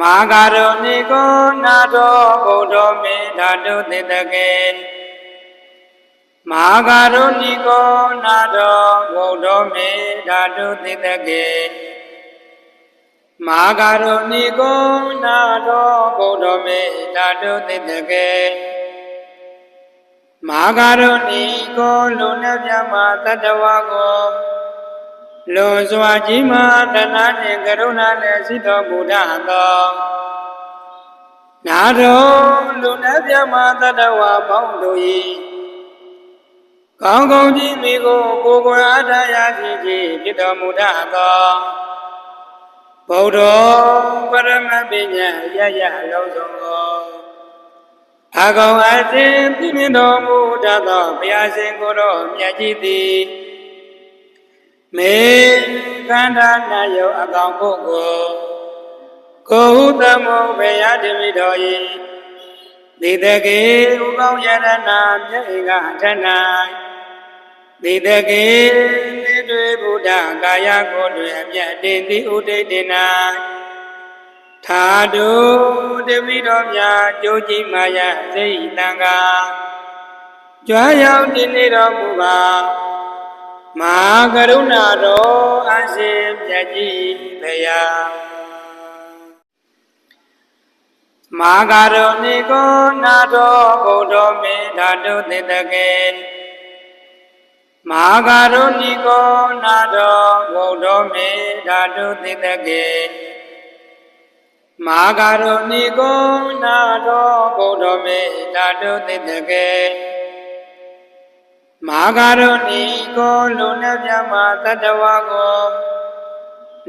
မာဂရုဏိကောနာတော်ဘုဒ္ဓမေဓာတုတိတကေမာဂရုဏိကောနာတော်ဘုဒ္ဓမေဓာတုတိတကေမာဂရုဏိကောနာတော်ဘုဒ္ဓမေဓာတုတိတကေမာဂရုဏိကောလူနဲ့ပြမတတ္တဝါကို လွန်စွာကြီးမားတနာနှင့်ကရုဏာနဲ့စိတော်မူတတ်သောနာတော်လူနဲ့ပြမတတ္တဝါပေါင်းတို့၏ကောင်းကောင်းကြီးမိကိုကိုယ်ကိုယ်အားထားရရှိခြင်းဖြစ်တော်မူတတ်သောဗုဒ္ဓပရမပညာရရလုံးစုံသောအကောင်အရှင်ပြည့်မြတ်တော်မူတတ်သောဘုရားရှင်ကိုယ်တော်မြတ်ကြီးသည် မေခန္ဓာနာယောအကောင်ပုဂ္ဂိုလ်ကိုဟုတမောဘေယတိမိတော်ဤဒီတကေဥကောင်းယရနာမြေကထ၌ဒီတကေနိတွေဗုဒ္ဓကာယကိုယ်တွင်အမြတ်တင်သည်ဥဒိဋ္ဌိနာသာဓုတပိတော်များကြိုးကြည်မာယစိတ်တံဃာကြွားရောက်တည်နေတော်မူပါ မဟာကရုဏာတော်အရှင်မြတ်ကြီးဘုရားမာဂရုဏိကောနာတော်ဘုဒ္ဓမေဓာတုတိတကေမာဂရုဏိကောနာတော်ဘုဒ္ဓမေဓာတုတိတကေမာဂရုဏိကောနာတော်ဘုဒ္ဓမေဓာတုတိတကေ မာဂရုဏီကိုလူနဲ့ပြမတတ္တဝါကို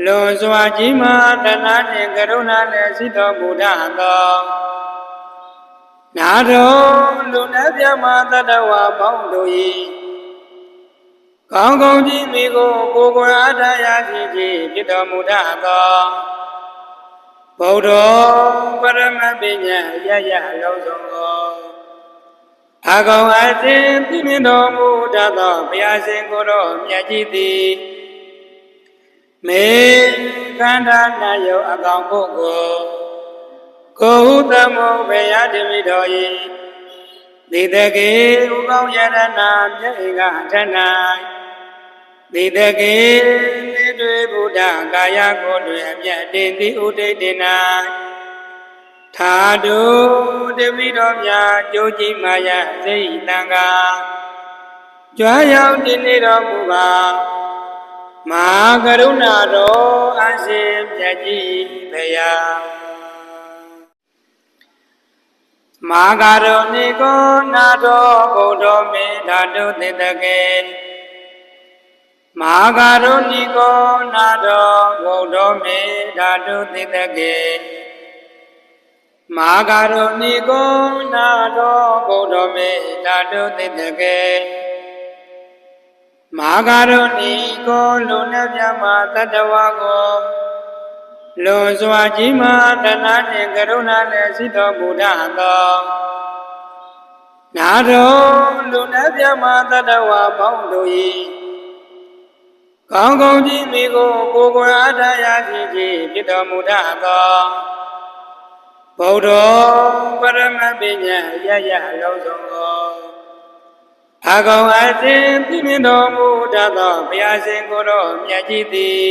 လွန်စွာကြီးမားတနာနှင့်ကရုဏာနဲ့စိတော်မူတတ်သောနာတော်လူနဲ့ပြမတတ္တဝါပေါင်းတို့၏ကောင်းကောင်းကြီးမိကိုကိုယ်ကိုယ်အားထားရရှိခြင်းဖြစ်တော်မူတတ်သောဗုဒ္ဓပရမပညာရရလုံးစုံသော အကောင်အရှင်ပြည့်မြတ်တော်မူတတ်သောဘုရားရှင်ကိုယ်တော်မြတ်ကြီးသည်မေခန္ဓာနာယောအကောင်ပုဂ္ဂိုလ်ကိုဟုတမောဘေယတိမိတော်ဤဒီတကေဥကောင်းယရနာမြေကထ၌ဒီတကေနိတွေဗုဒ္ဓကာယကိုယ်တွင်အမြတ်တင်သည်ဥဒိဋ္ဌိနာ သာဓုတပိတော်များကြိုးကြည်မာယစိတ်တံဃာကြွားရောက်တည်နေတော်မူပါမဟာကရုဏာတော်အရှင်မြတ်ကြီးဘုရားမာဂရုဏိကောနာတော်ဘုဒ္ဓမေဓာတုတိတကေမာဂရုဏိကောနာတော်ဘုဒ္ဓမေဓာတုတိတကေ မာဂရုဏိကောနာတော်ဘုဒ္ဓမေဓာတုတိတကေမာဂရုဏိကောလူနဲ့ပြမတတ္တဝါကိုလွန်စွာကြီးမားတနာနှင့်ကရုဏာနဲ့စိတော်မူတတ်သောနာတော်လူနဲ့ပြမတတ္တဝါပေါင်းတို့၏ကောင်းကောင်းကြီးမိကိုကိုယ်ကိုယ်အားထားရရှိခြင်းဖြစ်တော်မူတတ်သော ဗုဒ္ဓပရမပညာရရလုံးစုံသောအကောင်အရှင်ပြည့်မြတ်တော်မူတတ်သောဘုရားရှင်ကိုယ်တော်မြတ်ကြီးသည်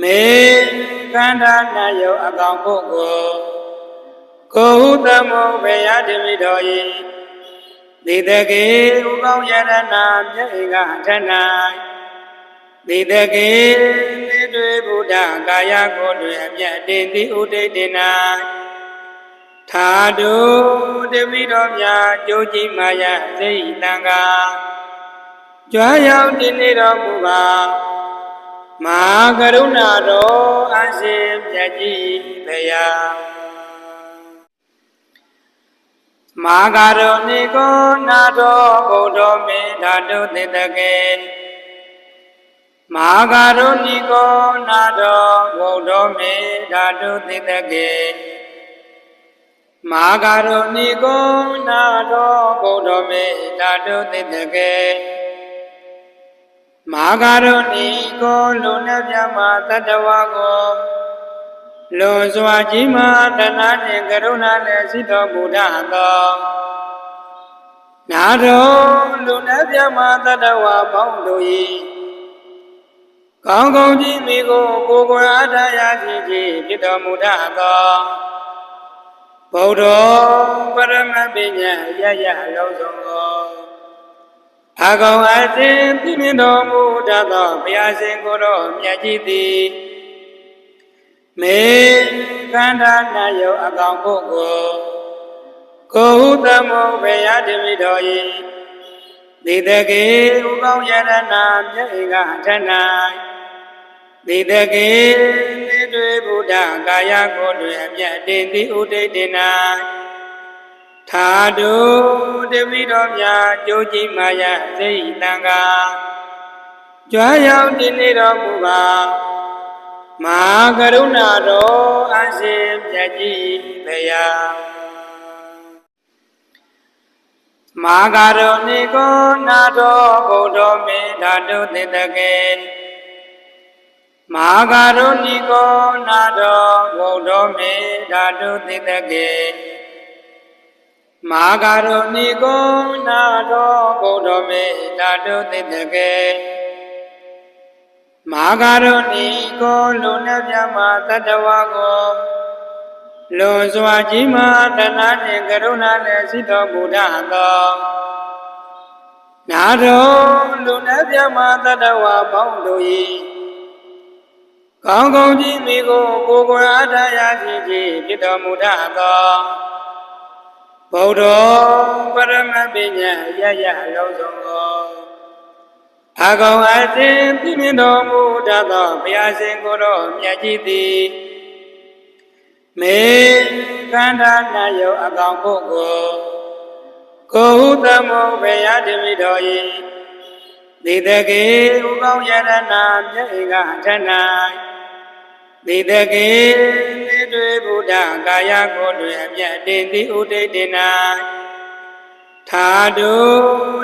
မေခန္ဓာနာယောအကောင်ပုဂ္ဂိုလ်ကိုဟုတမောဘေယတိမိတော်ဤဒီတကေဥကောင်းယရနာမြေကထ၌ဒီတကေနိ တွေဗုဒ္ဓကာယကိုယ်တွင်အမြတ်တင်သည်ဥဒိဋ္ဌိနာသာဓုတပိတော်များကြိုးကြည်မာယစိတ်တံဃာကြွားရောက်တည်နေတော်မူပါမဟာကရုဏာတော်အရှင်မြတ်ကြီးဘုရားမာဂရုဏိကောနာတော်ဘုဒ္ဓမေဓာတုတိတကေ မာဂရုဏိကောနာတော်ဘုဒ္ဓမေဓာတုတိတကေမာဂရုဏိကောနာတော်ဘုဒ္ဓမေဓာတုတိတကေမာဂရုဏိကောလူနဲ့ပြမတတ္တဝါကိုလွန်စွာကြီးမားတနာနှင့်ကရုဏာနဲ့ရှိတော်မူတတ်သောနာတော်လူနှပြမတတဝါပေါင်းတို့၏ ကောင်းကောင်းကြီးမိကိုကိုယ်ကိုယ်အားထားရရှိခြင်းဖြစ်တော်မူတတ်သောဗုဒ္ဓပရမပညာရရလုံးစုံသောအကောင်အတင်ပြည့်မြတ်တော်မူတတ်သောဘုရားရှင်ကိုယ်တော်မြတ်ကြီးသည်မေခန္ဓာနာယောအကောင်ပုဂ္ဂိုလ်ကိုဟုတမောဘေယတိမိတော်ဤဒီတကေဥကောင်းယရနာမြေကထ၌ဒီ တကေသေတွေဗုဒ္ဓကာယကိုတွင်အမြတ်တင်သည်ဥဒိတေနာသာဓုတပိတော်များကြိုးကြည်မာယစိတ်တံဃာကြွားရောက်တည်နေတော်မူပါမဟာကရုဏာတော်အရှင်မြတ်ကြီးဘုရားမာဂရုဏီကိုနာတော်ဘုဒ္ဓမေဓာတုသေတကေ မာဂရုဏီကိုနာတော်ဘုဒ္ဓမေဓာတုသေတကေမာဂရုဏီကိုနာတော်ဘုဒ္ဓမေဓာတုသေတကေမာဂရုဏီကိုလူနဲ့ပြမတတဝါကိုလွန်စွာကြီးမားတနာနှင့်ကရုဏာနဲ့ရှိတော်မူတတ်သောနာတော်လူနဲ့ပြမတတဝါပေါင်းတို့၏ ကောင်းကောင်းကြီးမိကိုကိုယ်ကိုယ်အားထားရရှိခြင်းဖြစ်တော်မူတတ်သောဗုဒ္ဓပရမပညာရရလုံးစုံသောအကောင်အတင်ပြည့်မြတ်တော်မူတတ်သောဘုရားရှင်ကိုယ်တော်မြတ်ကြီးသည်မေခန္ဓာနာယောအကောင်ပုဂ္ဂိုလ်ကိုဟုတမောဘေယတိမိတော် ဤဒီတကေဥကောင်းယရနာမြေကထ၌ဒီတကေသေတွေဗုဒ္ဓကာယကိုတွင်အမြတ်တင်သည်ဥဒိတေနာသာဓု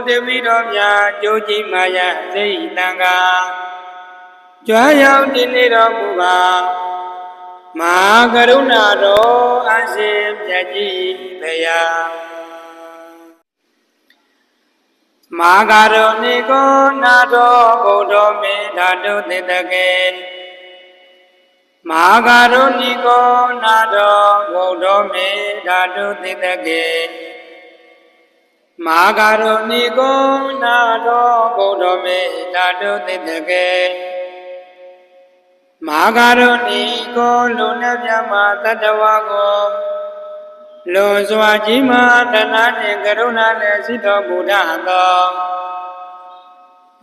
တပိတော်များကြိုးကြည်မာယစိတ်တံဃာကြွားရောက်တည်နေတော်မူပါမဟာကရုဏာတော်အရှင်မြတ်ကြီးဘုရား မာဂရုဏီကိုနာတော်ဘုဒ္ဓမေဓာတုသေတကေမာဂရုဏီကိုနာတော်ဘုဒ္ဓမေဓာတုသေတကေမာဂရုဏီကိုနာတော်ဘုဒ္ဓမေဓာတုသေတကေမာဂရုဏီကိုလူနဲ့ပြမတတဝါကို လွန်စွာကြီးမားတနာနှင့်ကရုဏာနဲ့ရှိတော်မူတတ်သော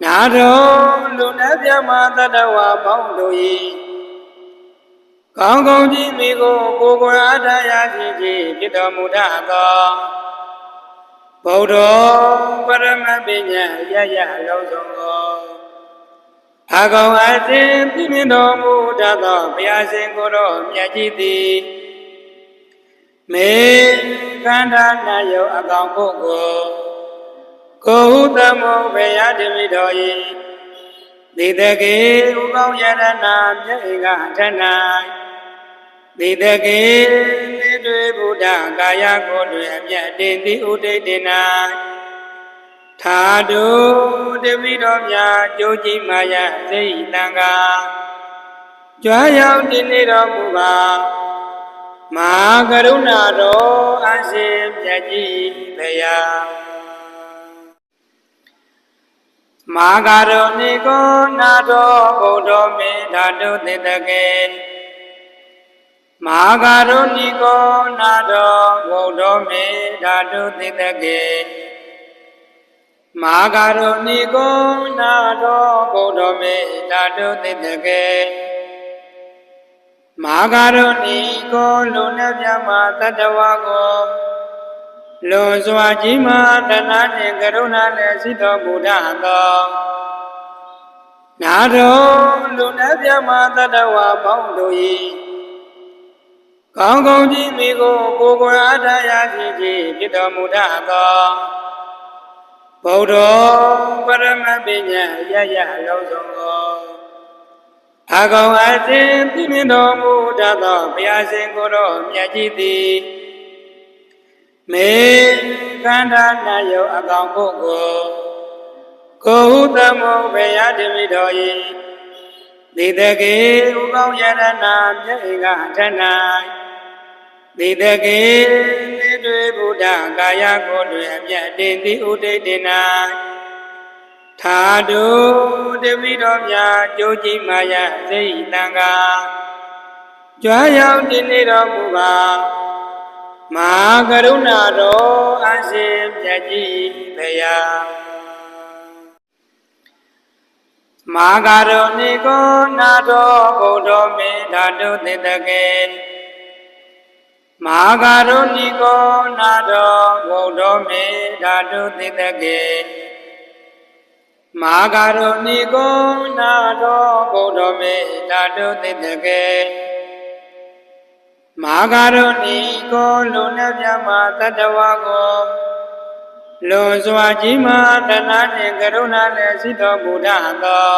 နာတော်လူနဲ့ပြမတတဝါပေါင်းတို့၏ကောင်းကောင်းကြီးမိကိုကိုယ်ကိုယ်အားထားရရှိခြင်းဖြစ်တော်မူတတ်သောဗုဒ္ဓပရမပညာရရလုံးစုံသောအကောင်အတင်ပြည့်မြတ်တော်မူတတ်သောဘုရားရှင်ကိုယ်တော်မြတ်ကြီးသည် မေခန္ဓာနာယောအကောင်ပုဂ္ဂိုလ်ကိုဟုတမောဘေယတိမိတော်ဤဒီတကေဥကောင်းယရနာမြေကထ၌ဒီတကေသေတွေဗုဒ္ဓကာယကိုတွင်အမြတ်တင်သည်ဥဒိတေနာသာဓုတပိတော်များကြိုးကြည်မာယစိတ်တံဃာကြွားရောက်တည်နေတော်မူပါ မဟာကရုဏာတော်အရှင်မြတ်ကြီးဘုရားမာဂရုဏီကိုနာတော်ဘုဒ္ဓမေဓာတုသေတကေမာဂရုဏီကိုနာတော်ဘုဒ္ဓမေဓာတုသေတကေမာဂရုဏီကိုနာတော်ဘုဒ္ဓမေဓာတုသေတကေ မာဂရုဏီကိုလူနဲ့ပြမတတဝါကိုလွန်စွာကြီးမားတနာနှင့်ကရုဏာနဲ့ရှိတော်မူတတ်သောနာတော်လူနဲ့ပြမတတဝါပေါင်းတို့၏ကောင်းကောင်းကြီးမိကိုကိုယ်ကိုယ်အားထားရရှိခြင်းဖြစ်တော်မူတတ်သောဗုဒ္ဓပရမပညာရရလုံးစုံသော အကောင်အသင်ပြင်းမြင့်တော်မူတတ်သောဘုရားရှင်ကိုယ်တော်မြတ်ကြီးသည်မေခန္ဓာနာယောအကောင်ပုဂ္ဂိုလ်ကိုဟုတမောဘယဓိမိတော်ဤဒီတကေဥကောင်းယရနာမြေကထ၌ဒီတကေသေတွေဗုဒ္ဓကာယကိုယ်တွင်အမြတ်တင်သည်ဥဒိတေနာ သာဓုတပိတော်များကြိုးကြည်မာယစိတ်တံဃာကြွားရောက်တည်နေတော်မူပါမဟာကရုဏာတော်အရှင်မြတ်ကြီးဘုရားမာဂရောနိကောနာတော်ဘုဒ္ဓမေဓာတုသတ္တကေမာဂရောနိကောနာတော်ဘုဒ္ဓမေဓာတုသတ္တကေ မာဂရောနိကောနာတော်ဘုဒ္ဓမေဓာတုသတ္တကေမာဂရောနိကောလူနှပြမတတ္တဝါကိုလွန်စွာကြီးမားတနာနှင့်ကရုဏာနဲ့စိတော်မူတတ်သော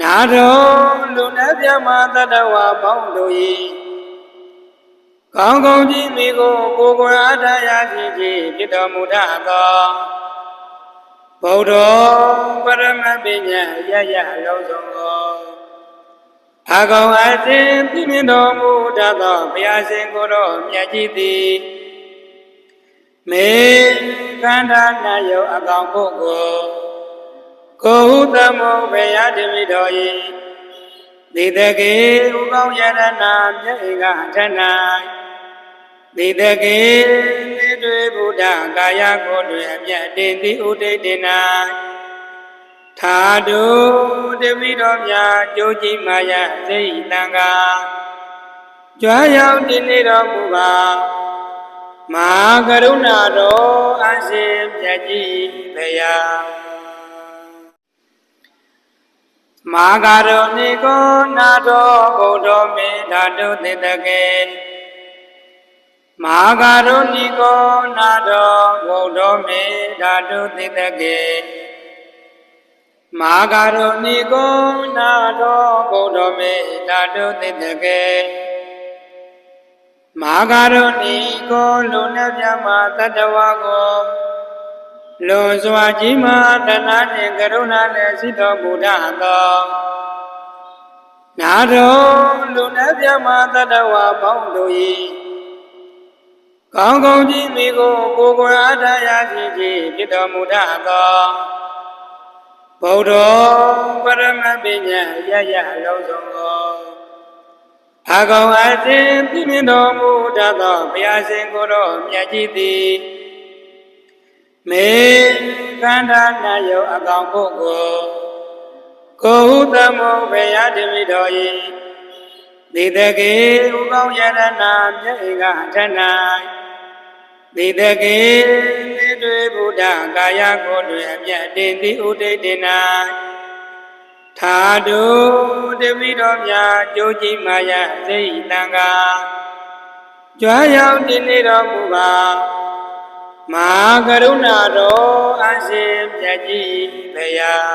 နာတော်လူနှပြမတတ္တဝါပေါင်းတို့၏ကောင်းကောင်းကြီးမိကိုကိုယ်ကိုယ်အားထားရခြင်းဖြင့်ဖြစ်တော်မူတတ်သော ဗုဒ္ဓပရမပညာရရလုံးစုံသောအကောင်အသင်ပြည့်မြင့်တော်မူတတ်သောဘုရားရှင်ကိုယ်တော်မြတ်ကြီးသည်မေခန္ဓာနာယောအကောင်ပုဂ္ဂိုလ်ကိုဟုတမောဘယဓိမိတော်ဤဒီတကေဥကောင်းယရနာမြေကထ၌ဒီတကေသေ တွေဗုဒ္ဓကာယကိုယ်တွင်အမြတ်တင်သည်ဥဒိတေနာသာဓုတပိတော်များကြိုးကြည်မာယစိတ်တံဃာကြွားရောက်တည်နေတော်မူပါမဟာကရုဏာတော်အရှင်မြတ်ကြီးဘုရားမာဂရောနိကောနာတော်ဘုဒ္ဓမေဓာတုသတ္တကေ မာဂရောနိကောနာတော်ဘုဒ္ဓမေဓာတုသတ္တကေမာဂရောနိကောနာတော်ဘုဒ္ဓမေဓာတုသတ္တကေမာဂရုဏီကိုလူနှပြမတတ္တဝါကိုလွန်စွာကြီးမားတနာနှင့်ကရုဏာနဲ့စိတော်မူတတ်သောနာတော်လူနှပြမတတ္တဝါပေါင်းတို့၏ ကောင်းကောင်းကြီးမိကိုကိုယ်ကိုယ်အားထားရခြင်းဖြင့်ဖြစ်တော်မူတတ်သောဗုဒ္ဓပရမပညာရရလုံးစုံသောအကောင်အသင်ပြည့်မြင့်တော်မူတတ်သောဘုရားရှင်ကိုယ်တော်မြတ်ကြီးသည်မေခန္ဓာနာယောအကောင်ပုဂ္ဂိုလ်ကိုဟုတမောဘယဓိမိတော်ဤဒီတကေဥကောင်းယရနာမြေကထ၌ဒီ တကေသေတွေဗုဒ္ဓကာယကိုယ်တွင်အမြတ်တင်သည်ဥဒိတေနာသာဓုတပိတော်များကြိုးကြည်မာယစိတ်တံဃာကြွားရောက်တည်နေတော်မူပါမဟာကရုဏာတော်အရှင်မြတ်ကြီးဘုရား